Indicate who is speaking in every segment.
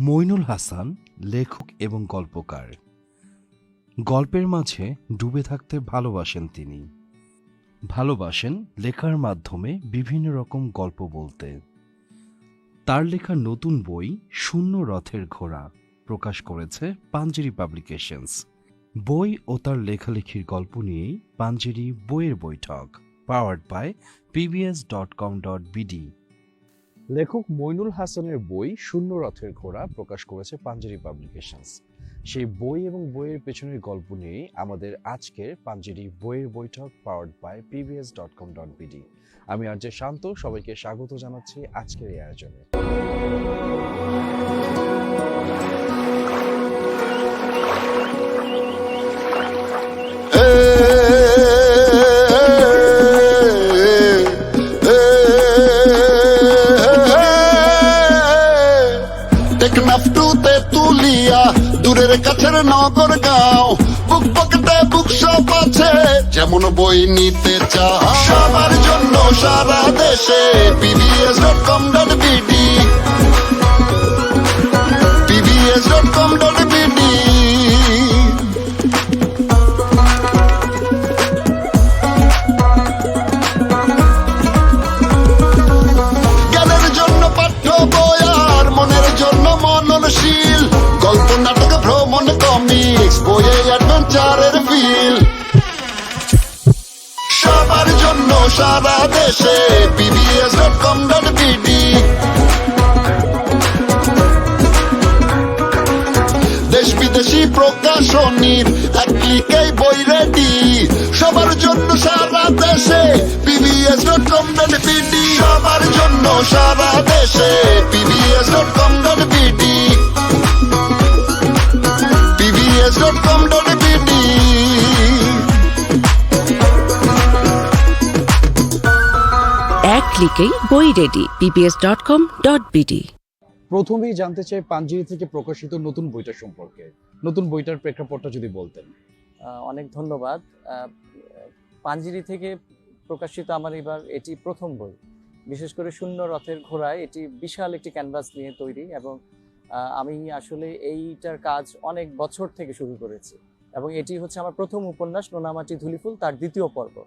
Speaker 1: মইনুল হাসান লেখক এবং গল্পকার। গল্পের মাঝে ডুবে থাকতে ভালোবাসেন তিনি। ভালোবাসেন লেখার মাধ্যমে বিভিন্ন রকম গল্প বলতে। তার লেখা নতুন বই শূন্য রথের ঘোড়া প্রকাশ করেছে পাঞ্জেরি পাবলিকেশনস। বই ও তার লেখালেখির গল্প নিয়েই পাঞ্জেরি বইয়ের বৈঠক powered by PBS dot com dot BD
Speaker 2: লেখক মইনুল হাসানের বই শূন্য রথের ঘোড়া প্রকাশ করেছে পাঞ্জেরি পাবলিকেশনস। সেই বই এবং বইয়ের পেছনের গল্প নিয়েই আমাদের আজকের পাঞ্জেরি বইয়ের বৈঠক powered by PBS dot com dot BD আমি আর যে শান্ত, সবাইকে স্বাগত জানাচ্ছি আজকের এই আয়োজনে।
Speaker 3: নগর গাঁও। বুক পকেটে বুক শপ আছে, যেমন বই নিতে চাও। সবার জন্য সারা দেশে PBS dot com dot BD PBS dot com dot সারা দেশে PBS dot com dot BD দেশ বিদেশি প্রকাশনীর এক ক্লিকেই বই রেডি সবার জন্য সারা দেশে PBS dot com dot BD সবার জন্য সারা দেশে PBS dot com dot BD
Speaker 4: এক ক্লিকেই বই ready PBS dot com dot BD
Speaker 2: প্রথমেই জানতে চাই পাঞ্জেরি থেকে প্রকাশিত নতুন বইটা সম্পর্কে। নতুন বইটার প্রেক্ষাপটটা যদি বলতেন।
Speaker 5: আহ, অনেক ধন্যবাদ। পাঞ্জিরি থেকে প্রকাশিত আমার এবার এটি প্রথম বই। বিশেষ করে শূন্য রথের ঘোড়ায় এটি বিশাল একটি ক্যানভাস নিয়ে তৈরি এবং আহ, আমি আসলে এইটার কাজ অনেক বছর থেকে শুরু করেছি। এবং এটি হচ্ছে আমার প্রথম উপন্যাস নোনামাটি ধুলিফুল তার দ্বিতীয় পর্ব।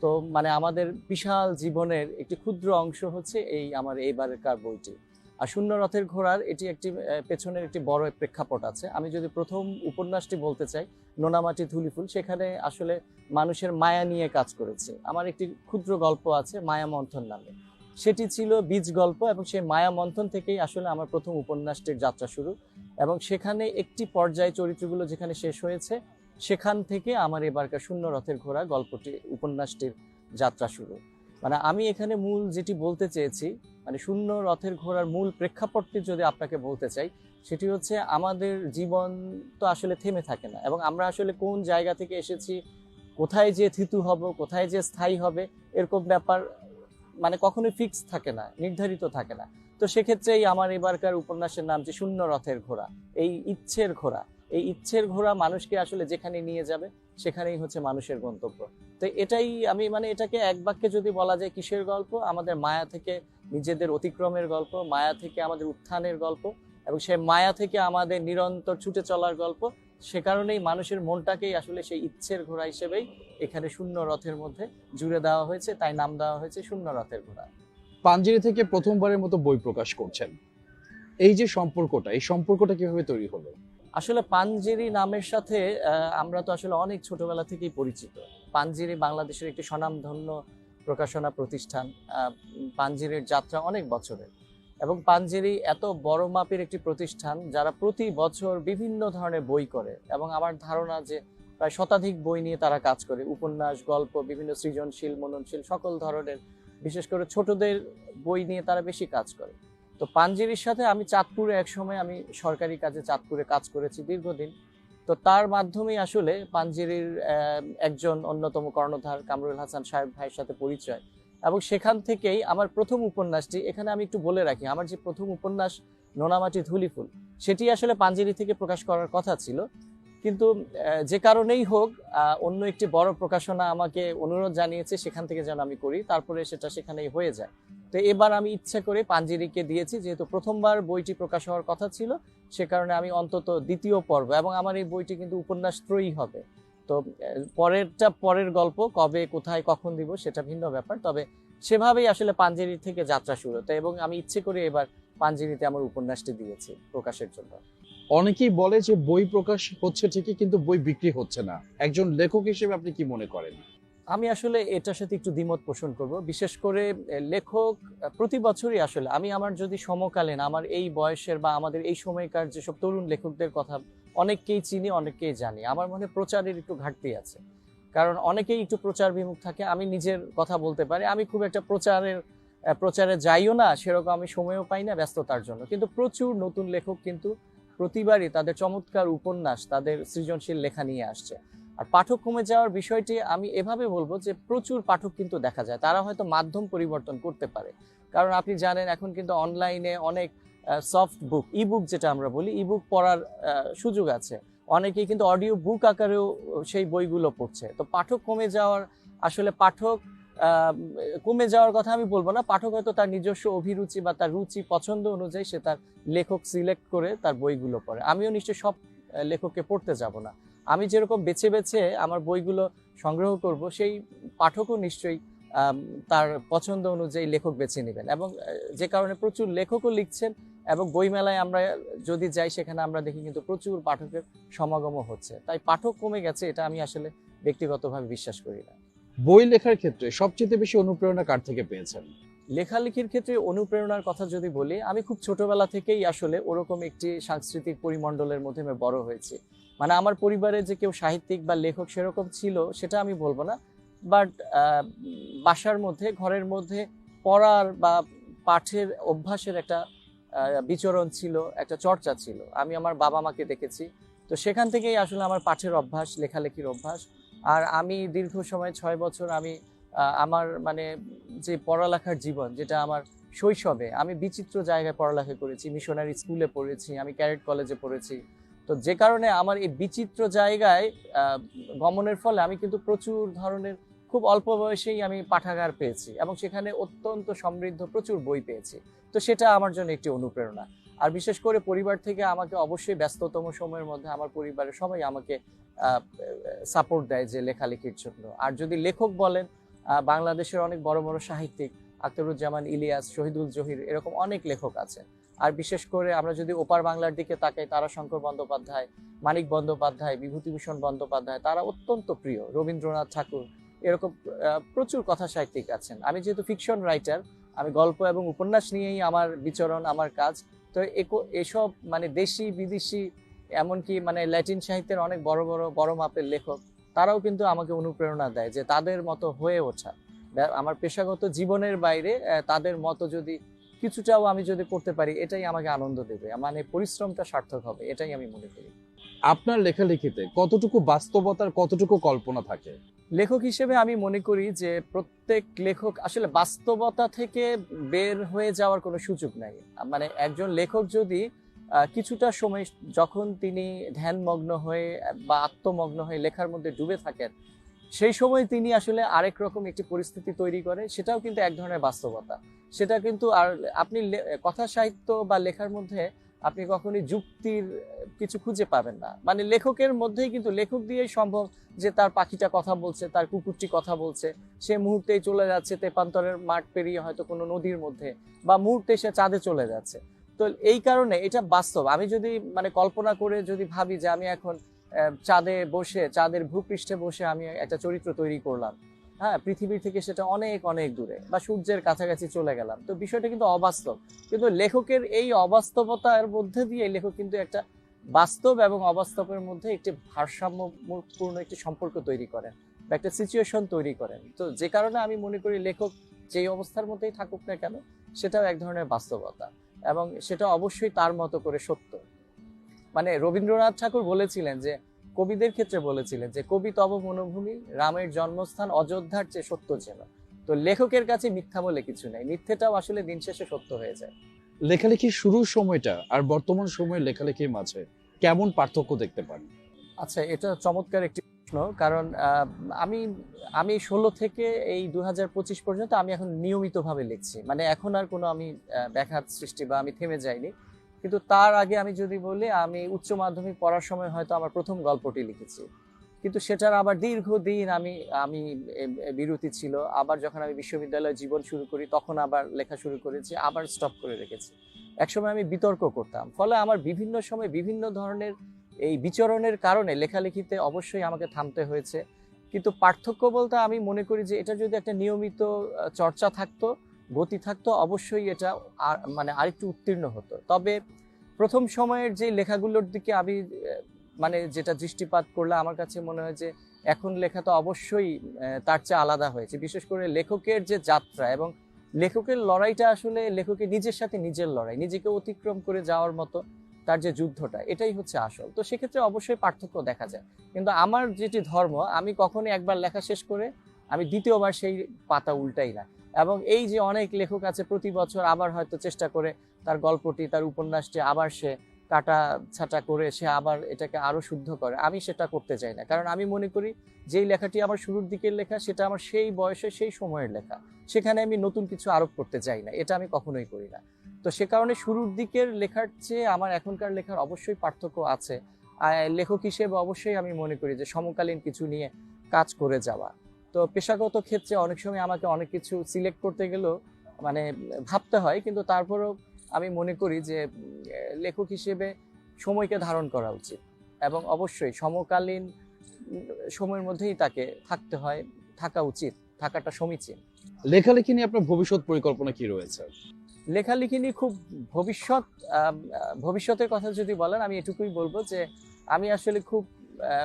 Speaker 5: তো মানে আমাদের বিশাল জীবনের একটি ক্ষুদ্র অংশ হচ্ছে এই আমার এইবারেরকার বইটি। আর শূন্য রথের ঘোড়ার এটি একটি পেছনের একটি বড় প্রেক্ষাপট আছে। আমি যদি প্রথম উপন্যাসটি বলতে চাই, নোনামাটি ধুলিফুল, সেখানে আসলে মানুষের মায়া নিয়ে কাজ করেছে। আমার একটি ক্ষুদ্র গল্প আছে মায়া মন্থন নামে। সেটি ছিল বীজ গল্প এবং সেই মায়া মন্থন থেকেই আসলে আমার প্রথম উপন্যাসটির যাত্রা শুরু। এবং সেখানে একটি পর্যায়ে চরিত্রগুলো যেখানে শেষ হয়েছে সেখান থেকে আমার এবারকার শূন্য রথের ঘোড়া গল্পটি, উপন্যাসটির যাত্রা শুরু। মানে আমি এখানে মূল যেটি বলতে চেয়েছি মানে শূন্য রথের ঘোড়ার মূল প্রেক্ষাপটটি যদি আপনাকে বলতে চাই, সেটি হচ্ছে আমাদের জীবন তো আসলে থেমে থাকে না এবং আমরা আসলে কোন জায়গা থেকে এসেছি, কোথায় যে থিতু হব, কোথায় যে স্থায়ী হবে, এরকম ব্যাপার মানে কখনোই ফিক্স থাকে না, নির্ধারিত থাকে না। তো সেক্ষেত্রেই আমার এবারকার উপন্যাসের নাম যে শূন্য রথের ঘোড়া, এই ইচ্ছের ঘোড়া এই ইচ্ছের ঘোড়া মানুষকে আসলে যেখানে নিয়ে যাবে, সেখানেই হচ্ছে মানুষের গন্তব্য। তো এটাই আমি মানে এটাকে এক বাক্যে যদি বলা যায় কিসের গল্প? আমাদের মায়া থেকে নিজেদের অতিক্রমের গল্প, মায়া থেকে আমাদের উত্থানের গল্প এবং সেই মায়া থেকে আমাদের নিরন্তর ছুটে চলার গল্প, সে কারণেই মানুষের মনটাকেই আসলে সেই ইচ্ছের ঘোড়া হিসেবেই এখানে শূন্য রথের মধ্যে জুড়ে দেওয়া হয়েছে, তাই নাম দেওয়া হয়েছে শূন্য রথের ঘোড়া।
Speaker 2: পাঞ্জেরি থেকে প্রথমবারের মতো বই প্রকাশ করছেন। এই যে সম্পর্কটা, এই সম্পর্কটা কীভাবে তৈরি হলো?
Speaker 5: আসলে পাঞ্জেরি নামের সাথে আমরা তো আসলে অনেক ছোটবেলা থেকেই পরিচিত। পাঞ্জেরি বাংলাদেশের একটি স্বনামধন্য প্রকাশনা প্রতিষ্ঠান পাঞ্জেরির যাত্রা অনেক বছরের। এবং পাঞ্জেরি এত বড় মাপের একটি প্রতিষ্ঠান যারা প্রতি বছর বিভিন্ন ধরনের বই করে। এবং আমার ধারণা যে প্রায় শতাধিক বই নিয়ে তারা কাজ করে। উপন্যাস, গল্প, বিভিন্ন সৃজনশীল, মননশীল সকল ধরনের, বিশেষ করে ছোটদের বই নিয়ে তারা বেশি কাজ করে। তো পাঞ্জেরির সাথে আমি চাঁদপুরে এক সময় আমি সরকারি কাজে চাঁদপুরে কাজ করেছি দীর্ঘদিন। তো তার মাধ্যমেই আসলে পাঞ্জেরির একজন অন্যতম কর্ণধার কামরুল হাসান সাহেব ভাইয়ের সাথে পরিচয় এবং সেখান থেকেই আমার প্রথম উপন্যাসটি, এখানে আমি একটু বলে রাখি, আমার যে প্রথম উপন্যাস নোনামাটি ধুলিফুল, সেটি আসলে পাঞ্জেরি থেকে প্রকাশ করার কথা ছিল। কিন্তু যে কারণেই হোক অন্য একটি বড় প্রকাশনা আমাকে অনুরোধ জানিয়েছে, সেখান থেকে যেন আমি করি, তারপরে সেটা সেখানেই হয়ে যায়। তো এবার আমি ইচ্ছে করে পাঞ্জিরিকে দিয়েছি, যেহেতু প্রথমবার বইটি প্রকাশ হওয়ার কথা ছিল, সে কারণে আমি অন্তত দ্বিতীয় পর্ব, এবং আমার এই বইটি কিন্তু উপন্যাস ত্রয়ী হবে। তো পরেরটা পরের গল্প, কবে, কোথায়, কখন দিব, সেটা ভিন্ন ব্যাপার, তবে সেভাবেই আসলে পাঞ্জেরি থেকে যাত্রা শুরু তো এবং আমি ইচ্ছে করে এবার পাঞ্জেরিতে আমার উপন্যাসটি দিয়েছি প্রকাশের জন্য।
Speaker 2: অনেকেই বলে যে বই প্রকাশ হচ্ছে ঠিকই, কিন্তু বই বিক্রি হচ্ছে না। একজন লেখক হিসেবে আপনি কি মনে করেন?
Speaker 5: আমি আসলে এটার সাথে একটু দ্বিমত পোষণ করব। বিশেষ করে লেখক প্রতি বছরই আসলে আমি আমার যদি সমকালীন আমার এই বয়সের বা আমাদের এই সময়কার যেসব তরুণ লেখকদের কথা অনেককেই চিনি, অনেককেই জানি। আমার মনে প্রচারের একটু ঘাটতি আছে। কারণ অনেকেই একটু প্রচার বিমুখ থাকে, আমি নিজের কথা বলতে পারি। আমি খুব একটা প্রচারের প্রচারে যাইও না, সেরকম আমি সময়ও পাই না ব্যস্ততার জন্য। কিন্তু প্রচুর নতুন লেখক কিন্তু প্রতিবারই তাদের চমৎকার উপন্যাস, তাদের সৃজনশীল লেখা নিয়ে আসছে। আর পাঠক কমে যাওয়ার বিষয়টি আমি এভাবে বলব যে প্রচুর পাঠক কিন্তু দেখা যায়, তারা হয়তো মাধ্যম পরিবর্তন করতে পারে। কারণ আপনি জানেন এখন কিন্তু অনলাইনে অনেক সফট বুক ই বুক যেটা আমরা বলি ই বুক পড়ার সুযোগ আছে। অনেকেই কিন্তু অডিও বুক আকারেও সেই বইগুলো পড়ছে। তো পাঠক কমে যাওয়ার, আসলে পাঠক কমে যাওয়ার কথা আমি বলব না, পাঠক হয়তো তার নিজস্ব অভিরুচি বা তার রুচি, পছন্দ অনুযায়ী সে তার লেখক সিলেক্ট করে তার বইগুলো পড়ে। আমিও নিশ্চয়ই সব লেখককে পড়তে যাব না। আমি যেরকম বেছে বেছে আমার বইগুলো সংগ্রহ করব সেই পাঠকও নিশ্চয়ই তার পছন্দ অনুযায়ী লেখক বেছে নেবেন। এবং যে কারণে প্রচুর লেখকও লিখছেন এবং বইমেলায় আমরা যদি যাই সেখানে আমরা দেখি কিন্তু প্রচুর পাঠকের সমাগমও হচ্ছে। তাই পাঠক কমে গেছে এটা আমি আসলে ব্যক্তিগতভাবে বিশ্বাস করি না।
Speaker 2: বই লেখার ক্ষেত্রে সবচেয়ে বেশি অনুপ্রেরণা কার থেকে পেয়েছেন?
Speaker 5: লেখালেখির ক্ষেত্রে অনুপ্রেরণার কথা যদি বলি আমি খুব ছোটবেলা থেকেই আসলে ওরকম একটি সাংস্কৃতিক পরিমণ্ডলের মধ্যে আমি বড় হয়েছি। মানে আমার পরিবারে যে কেউ সাহিত্যিক বা লেখক সেরকম ছিল, সেটা আমি বলব না। বাট বাসার মধ্যে, ঘরের মধ্যে পড়ার বা পাঠের অভ্যাসের একটা বিচরণ ছিল, একটা চর্চা ছিল। আমি আমার বাবা মাকে দেখেছি। তো সেখান থেকেই আসলে আমার পাঠের অভ্যাস, লেখালেখির অভ্যাস। আর আমি দীর্ঘ সময়, ছয় বছর আমি আমার মানে যে পড়ালেখার জীবন, যেটা আমার শৈশবে, আমি বিচিত্র জায়গায় পড়ালেখা করেছি। মিশনারি স্কুলে পড়েছি, আমি ক্যারেট কলেজে পড়েছি। তো যে কারণে আমার এই বিচিত্র জায়গায় গমনের ফলে আমি কিন্তু প্রচুর ধরনের, খুব অল্প বয়সেই আমি পাঠাগার পেয়েছি এবং সেখানে অত্যন্ত সমৃদ্ধ প্রচুর বই পেয়েছি। তো সেটা আমার জন্য একটি অনুপ্রেরণা। আর বিশেষ করে পরিবার থেকে আমাকে অবশ্যই ব্যস্ততম সময়ের মধ্যে আমার পরিবারের সবাই আমাকে সাপোর্ট দেয় যে লেখালেখির জন্য। আর যদি লেখক বলেন বাংলাদেশের অনেক বড় বড় সাহিত্যিক আখতারুজ্জামান ইলিয়াস, শহীদুল জহির এরকম অনেক লেখক আছে। আর বিশেষ করে আমরা যদি ওপার বাংলার দিকে তাকাই, তারাশঙ্কর বন্দ্যোপাধ্যায়, মানিক বন্দ্যোপাধ্যায়, বিভূতিভূষণ বন্দ্যোপাধ্যায়, তারা অত্যন্ত প্রিয়, রবীন্দ্রনাথ ঠাকুর, এরকম প্রচুর কথা সাহিত্যিক আছেন। আমি যেহেতু ফিকশন রাইটার আমি গল্প এবং উপন্যাস নিয়েই আমার বিচরণ, আমার কাজ, তো এসব মানে দেশি, বিদেশি, এমনকি মানে ল্যাটিন সাহিত্যের অনেক বড় বড় বড় মাপের লেখক, তারাও কিন্তু আমাকে অনুপ্রেরণা দেয় যে তাদের মতো হয়ে ওঠা। আমার পেশাগত জীবনের বাইরে তাদের মতো যদি কিছুটাও আমি যদি করতে পারি এটাই আমাকে আনন্দ দেবে। মানে পরিশ্রমটা সার্থক হবে এটাই আমি মনে করি।
Speaker 2: আপনার লেখালেখিতে কতটুকু বাস্তবতার কতটুকু কল্পনা থাকে?
Speaker 5: লেখক হিসেবে আমি মনে করি যে প্রত্যেক লেখক আসলে বাস্তবতা থেকে বের হয়ে যাওয়ার কোনো সুযোগ নাই। মানে একজন লেখক যদি কিছুটা সময় যখন তিনি ধ্যানমগ্ন হয়ে বা আত্মমগ্ন হয়ে লেখার মধ্যে ডুবে থাকেন সেই সময় তিনি আসলে আরেক রকম একটি পরিস্থিতি তৈরি করে, সেটাও কিন্তু এক ধরনের বাস্তবতা। সেটা কিন্তু আর আপনি কথা সাহিত্য বা লেখার মধ্যে আপনি কখনোই যুক্তির কিছু খুঁজে পাবেন না। মানে লেখকের মধ্যেই কিন্তু লেখক দিয়েই সম্ভব যে তার পাখিটা কথা বলছে, তার কুকুরটি কথা বলছে। সে মুহূর্তেই চলে যাচ্ছে তেপান্তরের মাঠ পেরিয়ে হয়তো কোনো নদীর মধ্যে বা মুহূর্তে সে চাঁদে চলে যাচ্ছে। তো এই কারণে এটা বাস্তব। আমি যদি মানে কল্পনা করে যদি ভাবি যে আমি এখন চাঁদে বসে, চাঁদের ভূপৃষ্ঠে বসে আমি একটা চরিত্র তৈরি করলাম। হ্যাঁ পৃথিবীর থেকে সেটা অনেক অনেক দূরে বা সূর্যের কাছাকাছি চলে গেলাম। তো বিষয়টা কিন্তু অবাস্তব। কিন্তু লেখকের এই অবাস্তবতার মধ্যে দিয়ে লেখক কিন্তু একটা বাস্তব এবং অবাস্তবের মধ্যে একটি ভারসাম্যপূর্ণ একটি সম্পর্ক তৈরি করেন বা একটা সিচুয়েশন তৈরি করেন। তো যে কারণে আমি মনে করি লেখক যেই অবস্থার মধ্যেই থাকুক না কেন, সেটাও এক ধরনের বাস্তবতা এবং সেটা অবশ্যই তার মতো করে সত্য। মানে রবীন্দ্রনাথ ঠাকুর বলেছিলেন যে কবিদের ক্ষেত্রে বলেছিলেন যে কবি তব মনোভূমি রামের জন্মস্থান অযোধ্যার চেয়ে সত্য যেন তো লেখকের কাছে মিথ্যা বলে কিছু নেই। মিথ্যেটাও আসলে দিন শেষে সত্য হয়ে যায়।
Speaker 2: লেখালেখির শুরুর সময়টা আর বর্তমান সময়ের লেখালেখির মাঝে কেমন পার্থক্য দেখতে পান?
Speaker 5: আচ্ছা এটা চমৎকার একটি প্রশ্ন। কারণ আহ, আমি আমি ষোলো থেকে এই দু পঁচিশ পর্যন্ত আমি এখন নিয়মিতভাবে লিখছি। মানে এখন আর কোনো আমি ব্যাঘাত সৃষ্টি বা আমি থেমে যাইনি। কিন্তু তার আগে আমি যদি বলি, আমি উচ্চ মাধ্যমিক পড়ার সময় হয়তো আমার প্রথম গল্পটি লিখেছি। কিন্তু সেটার আবার দীর্ঘদিন আমি আমি বিরতি ছিল। আবার যখন আমি বিশ্ববিদ্যালয়ে জীবন শুরু করি, তখন আবার লেখা শুরু করেছি, আবার স্টপ করে রেখেছি। একসময় আমি বিতর্ক করতাম। ফলে আমার বিভিন্ন সময় বিভিন্ন ধরনের এই বিচরণের কারণে লেখালেখিতে অবশ্যই আমাকে থামতে হয়েছে। কিন্তু পার্থক্য বলতে আমি মনে করি যে, এটা যদি একটা নিয়মিত চর্চা থাকতো গতি থাকতো, অবশ্যই এটা আর মানে আরেকটু উত্তীর্ণ হতো। তবে প্রথম সময়ের যে লেখাগুলোর দিকে আমি মানে যেটা দৃষ্টিপাত করলে আমার কাছে মনে হয় যে এখন লেখা তো অবশ্যই তার চেয়ে আলাদা হয়েছে। বিশেষ করে লেখকের যে যাত্রা এবং লেখকের লড়াইটা আসলে লেখকের নিজের সাথে নিজের লড়াই, নিজেকে অতিক্রম করে যাওয়ার মতো তার যে যুদ্ধটা, এটাই হচ্ছে আসল। তো সেক্ষেত্রে অবশ্যই পার্থক্য দেখা যায়। কিন্তু আমার যেটি ধর্ম, আমি কখনোই একবার লেখা শেষ করে আমি দ্বিতীয়বার সেই পাতা উল্টাই না এবং এই যে অনেক লেখক আছে প্রতি বছর আবার হয়তো চেষ্টা করে তার গল্পটি, তার উপন্যাসটি আবার সে কাটা ছাটা করে সে আবার এটাকে আরও শুদ্ধ করে। আমি সেটা করতে চাই না। কারণ আমি মনে করি যেই লেখাটি আমার শুরুর দিকের লেখা, সেটা আমার সেই বয়সে সেই সময়ের লেখা। সেখানে আমি নতুন কিছু আরোপ করতে চাই না। এটা আমি কখনোই করি না। তো সে কারণে শুরুর দিকের লেখার চেয়ে আমার এখনকার লেখার অবশ্যই পার্থক্য আছে। লেখক হিসেবে অবশ্যই আমি মনে করি যে সমকালীন কিছু নিয়ে কাজ করে যাওয়া। তো পেশাগত ক্ষেত্রে অনেক সময় আমাকে অনেক কিছু সিলেক্ট করতে গেলেও মানে ভাবতে হয় কিন্তু তারপরেও আমি মনে করি যে লেখক হিসেবে সময়কে ধারণ করা উচিত। এবং অবশ্যই সমকালীন সময়ের মধ্যেই তাকে থাকতে হয় থাকা উচিত থাকাটা সমীচীন।
Speaker 2: লেখালেখি নিয়ে আপনার ভবিষ্যৎ পরিকল্পনা কি রয়েছে?
Speaker 5: লেখালেখি নিয়ে খুব ভবিষ্যৎ ভবিষ্যতের কথা যদি বলেন আমি এটুকুই বলব যে আমি আসলে খুব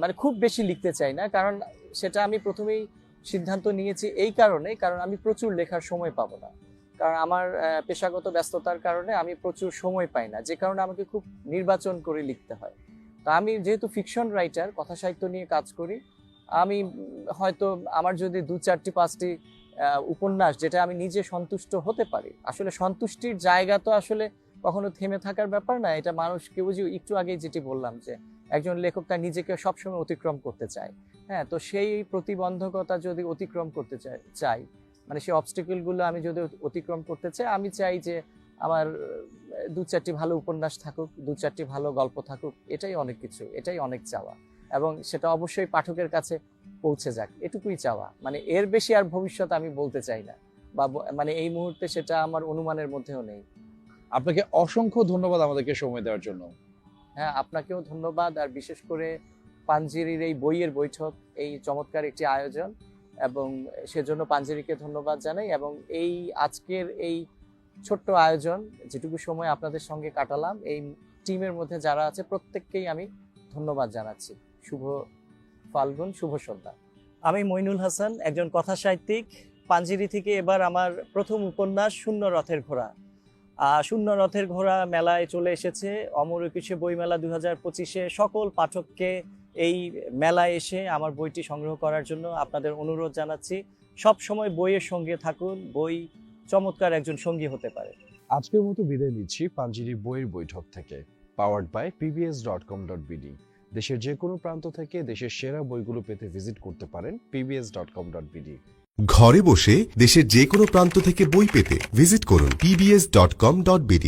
Speaker 5: মানে খুব বেশি লিখতে চাই না কারণ সেটা আমি প্রথমেই সিদ্ধান্ত নিয়েছি এই কারণে, কারণ আমি প্রচুর লেখার সময় পাবো না। কারণ আমার পেশাগত ব্যস্ততার কারণে আমি প্রচুর সময় পাই না, যে কারণে আমাকে খুব নির্বাচন করে লিখতে হয়। তা আমি যেহেতু ফিকশন রাইটার কথা সাহিত্য নিয়ে কাজ করি, আমি হয়তো আমার যদি দু চারটি, পাঁচটি উপন্যাস যেটা আমি নিজে সন্তুষ্ট হতে পারি, আসলে সন্তুষ্টির জায়গা তো আসলে কখনো থেমে থাকার ব্যাপার না, এটা মানুষ কেউ যে একটু আগেই যেটি বললাম যে, একজন লেখক তার নিজেকে সবসময় অতিক্রম করতে চায়। হ্যাঁ তো সেই প্রতিবন্ধকতা যদি অতিক্রম করতে চাই চাই মানে সেই অবস্টিকেলগুলো আমি যদি অতিক্রম করতে চাই আমি চাই যে আমার দু চারটি ভালো উপন্যাস থাকুক দু চারটি ভালো গল্প থাকুক এটাই অনেক কিছু এটাই অনেক চাওয়া। এবং সেটা অবশ্যই পাঠকের কাছে পৌঁছে যাক এটুকুই চাওয়া। মানে এর বেশি আর ভবিষ্যৎ আমি বলতে চাই না। বা মানে এই মুহূর্তে সেটা আমার অনুমানের মধ্যেও নেই।
Speaker 2: আপনাকে অসংখ্য ধন্যবাদ আমাদেরকে সময় দেওয়ার জন্য।
Speaker 5: হ্যাঁ আপনাকেও ধন্যবাদ আর বিশেষ করে পাঞ্জেরির এই বইয়ের বৈঠক, এই চমৎকার একটি আয়োজন এবং সেজন্য পাঞ্জেরিকে ধন্যবাদ জানাই এবং এই আজকের এই ছোট্ট আয়োজন, যেটুকু সময় আপনাদের সঙ্গে কাটালাম, এই টিমের মধ্যে যারা আছে প্রত্যেককেই আমি ধন্যবাদ জানাচ্ছি। শুভ ফাল্গুন, শুভ সন্ধ্যা। আমি মইনুল হাসান, একজন কথা সাহিত্যিক পাঞ্জেরি থেকে এবার আমার প্রথম উপন্যাস শূন্য রথের ঘোড়া। শূন্য রথের ঘোড়া মেলায় চলে এসেছে অমর একুশে বইমেলা দু হাজার পঁচিশে সকল পাঠককে এই মেলায় এসে আমার বইটি সংগ্রহ করার জন্য আপনাদের অনুরোধ জানাচ্ছি। সব সময় বইয়ের সঙ্গে থাকুন বই চমৎকার একজন সঙ্গী হতে পারে।
Speaker 2: আজকের মতো বিদায় নিচ্ছি পাঞ্জিরি বইয়ের বৈঠক থেকে powered by PBS dot com dot BD দেশের যে কোনো প্রান্ত থেকে দেশের সেরা বইগুলো পেতে ভিজিট করতে পারেন PBS dot com dot BD
Speaker 6: ঘরে বসে দেশের যে কোনো প্রান্ত থেকে বই পেতে ভিজিট করুন pbs.com.bd